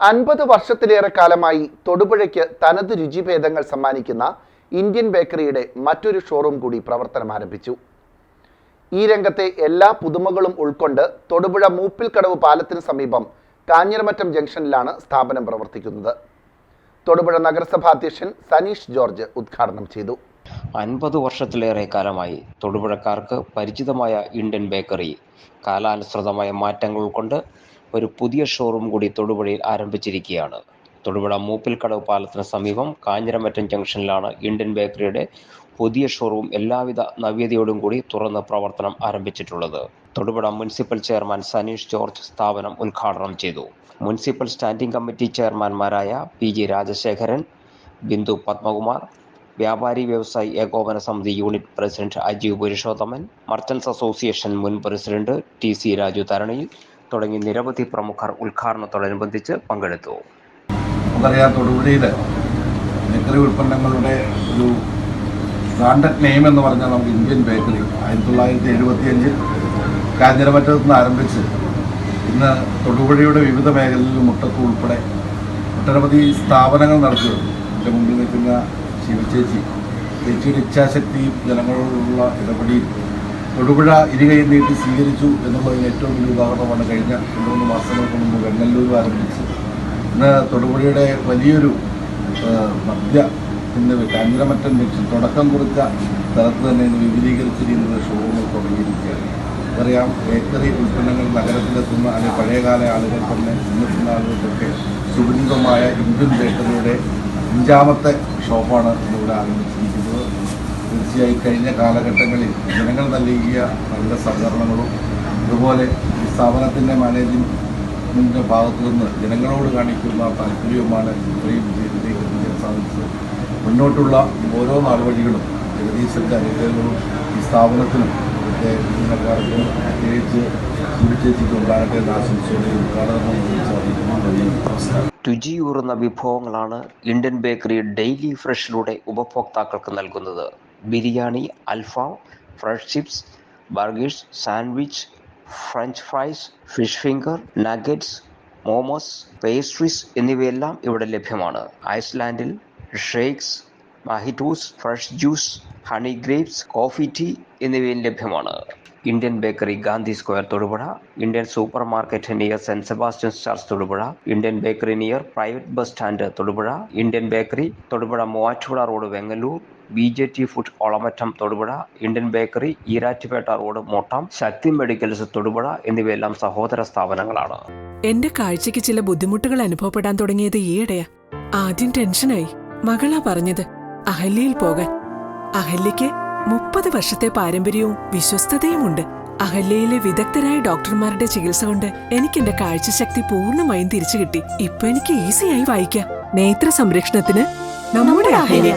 അൻപത് വർഷത്തിലേറെ കാലമായി തൊടുപുഴയ്ക്ക് തനത് രുചിഭേദങ്ങൾ സമ്മാനിക്കുന്ന ഇന്ത്യൻ ബേക്കറിയുടെ മറ്റൊരു ഷോറൂം കൂടി പ്രവർത്തനം ആരംഭിച്ചു. ഈ രംഗത്തെ എല്ലാ പുതുമകളും ഉൾക്കൊണ്ട് തൊടുപുഴ മൂപ്പിൽക്കടവ് പാലത്തിന് സമീപം കാഞ്ഞിരമറ്റം ജംഗ്ഷനിലാണ് സ്ഥാപനം പ്രവർത്തിക്കുന്നത്. തൊടുപുഴ നഗരസഭാ അധ്യക്ഷൻ സനീഷ് ജോർജ് ഉദ്ഘാടനം ചെയ്തു. അൻപത് വർഷത്തിലേറെ കാലമായി തൊടുപുഴക്കാർക്ക് പരിചിതമായ ഇന്ത്യൻ ബേക്കറി കാലാനുസൃതമായ മാറ്റങ്ങൾ ഉൾക്കൊണ്ട് ഒരു പുതിയ ഷോറൂം കൂടി തൊടുപുഴയിൽ ആരംഭിച്ചിരിക്കുകയാണ്. തൊടുപുഴ മൂപ്പിൽക്കടവ് പാലത്തിന് സമീപം കാഞ്ഞിരമറ്റം ജംഗ്ഷനിലാണ് ഇന്ത്യൻ ബേക്കറിയുടെ പുതിയ ഷോറൂം എല്ലാവിധ നവ്യതയോടും കൂടി തുറന്ന് പ്രവർത്തനം ആരംഭിച്ചിട്ടുള്ളത്. Thodupuzha municipal chairman Saneesh George സ്ഥാപനം ഉദ്ഘാടനം ചെയ്തു. Municipal standing committee ചെയർമാൻമാരായ P G Rajasekharan Bindu Padmakumar Vyapari Vyavasayi Ekopana Samithi unit president Ajeev Purushothaman merchants association മുൻ പ്രസിഡന്റ് ടി സി രാജു തരണിയിൽ തുടങ്ങി നിരവധി പ്രമുഖർ ഉദ്ഘാടനത്തോടനുബന്ധിച്ച് പങ്കെടുത്തു. നമുക്കറിയാം തൊടുപുഴയിൽ ഉൽപ്പന്നങ്ങളുടെ ഒരു ബ്രാൻഡഡ് നെയിം എന്ന് പറഞ്ഞാൽ നമുക്ക് ഇന്ത്യൻ ബേക്കറി. ആയിരത്തി തൊള്ളായിരത്തി എഴുപത്തിയഞ്ചിൽ കാഞ്ഞിരമറ്റത്ത് നിന്ന് ആരംഭിച്ച് ഇന്ന് തൊടുപുഴയുടെ വിവിധ മേഖലകളിൽ മുട്ടത്ത് ഉൾപ്പെടെ ഒട്ടനവധി സ്ഥാപനങ്ങൾ നടത്തി വരുന്നു എന്റെ മുമ്പിൽ നിൽക്കുന്ന ശിവചേച്ചി ചേച്ചിയുടെ ഇച്ഛാശക്തിയും ജനങ്ങളോടുള്ള ഇടപെടിയും തൊടുപുഴ ഇരുകൈ നീട്ടി സ്വീകരിച്ചു എന്നുള്ളതിന് ഏറ്റവും വലിയ ഉദാഹരണമാണ് കഴിഞ്ഞ രണ്ട് മൂന്ന് മാസങ്ങൾക്ക് മുമ്പ് വെങ്ങല്ലൂർ ആരംഭിച്ചു. ഇന്ന് തൊടുപുഴയുടെ വലിയൊരു മദ്യ ഇന്ന് കാഞ്ഞിരമറ്റം വെച്ച് തുടക്കം കുറിച്ച സ്ഥലത്ത് തന്നെ ഇന്ന് വിപുലീകരിച്ച രീതിയിലുള്ള ഷോറൂമുകൾ തുടങ്ങിയിരിക്കുകയാണ്. അറിയാം ബേക്കറി ഉൽപ്പന്നങ്ങൾ നഗരത്തിലെത്തുന്ന അല്ലെങ്കിൽ പഴയകാല ആളുകൾ തന്നെ ഇന്നെത്തുന്ന ആളുകൾക്കൊക്കെ സുഗന്ധമായ ഇന്ത്യൻ ബേക്കറിയുടെ അഞ്ചാമത്തെ ഷോപ്പാണ് ഇന്നിവിടെ ആരംഭിച്ചിരിക്കുന്നത്. തീർച്ചയായും കഴിഞ്ഞ കാലഘട്ടങ്ങളിൽ ജനങ്ങൾ നൽകിയ നല്ല സഹകരണങ്ങളും അതുപോലെ ഈ സ്ഥാപനത്തിന്റെ മാനേജ്മെന്റിന്റെ ഭാഗത്തു നിന്ന് ജനങ്ങളോട് കാണിക്കുന്ന താല്പര്യവുമാണ് ഇത്രയും വിജയത്തിലേക്ക് എത്തിക്കാൻ സാധിച്ചത്. മുന്നോട്ടുള്ള ഓരോ നാളുവഴികളും ജഗദീശന്റെ അനുഗ്രഹങ്ങളും ഈ സ്ഥാപനത്തിനും ഇവിടുത്തെ ജീവനക്കാർക്കും പ്രത്യേകിച്ച് രുചിയൂറുന്ന വിഭവങ്ങളാണ് ഇന്ത്യൻ ബേക്കറി ഡെയിലി ഫ്രഷിലൂടെ ഉപഭോക്താക്കൾക്ക് നൽകുന്നത്. ബിരിയാണി അൽഫാം fresh chips burgers sandwich french fries fish finger nuggets momos pastries എന്നിവയെല്ലാം ഇവിടെ ലഭ്യമാണ്. ഐസ്ലാൻഡിൽ shakes mojitos fresh juice honey grapes coffee tea എന്നിവയും ലഭ്യമാണ്. Indian bakery Gandhi square Thodupuzha Indian super market near saint Sebastian's church Thodupuzha Indian bakery near private bus stand Thodupuzha Indian bakery Thodupuzha Muvattupuzha road Vengalloor B J T food Olamattam Thodupuzha Indian bakery Erattupetta road Muttom Sakthi medicals Thodupuzha എന്നിവയെല്ലാം സഹോദര സ്ഥാപനങ്ങളാണ്. എന്റെ കാഴ്ചക്ക് ചില ബുദ്ധിമുട്ടുകൾ അനുഭവപ്പെടാൻ തുടങ്ങിയത് ഈയിടെയാ. ആദ്യം ടെൻഷനായി. മകളാ പറഞ്ഞത് അഹല്യയിൽ പോകാൻ. അഹല്യയ്ക്ക് മുപ്പത് വർഷത്തെ പാരമ്പര്യവും വിശ്വസ്തതയുമുണ്ട്. അഹല്യയിലെ വിദഗ്ധരായ ഡോക്ടർമാരുടെ ചികിത്സ കൊണ്ട് എനിക്ക് എന്റെ കാഴ്ചശക്തി പൂർണമായും തിരിച്ചു കിട്ടി ഇപ്പൊ എനിക്ക് ഈസിയായി വായിക്കാം. നേത്ര സംരക്ഷണത്തിന് നമ്മുടെ Ahalya.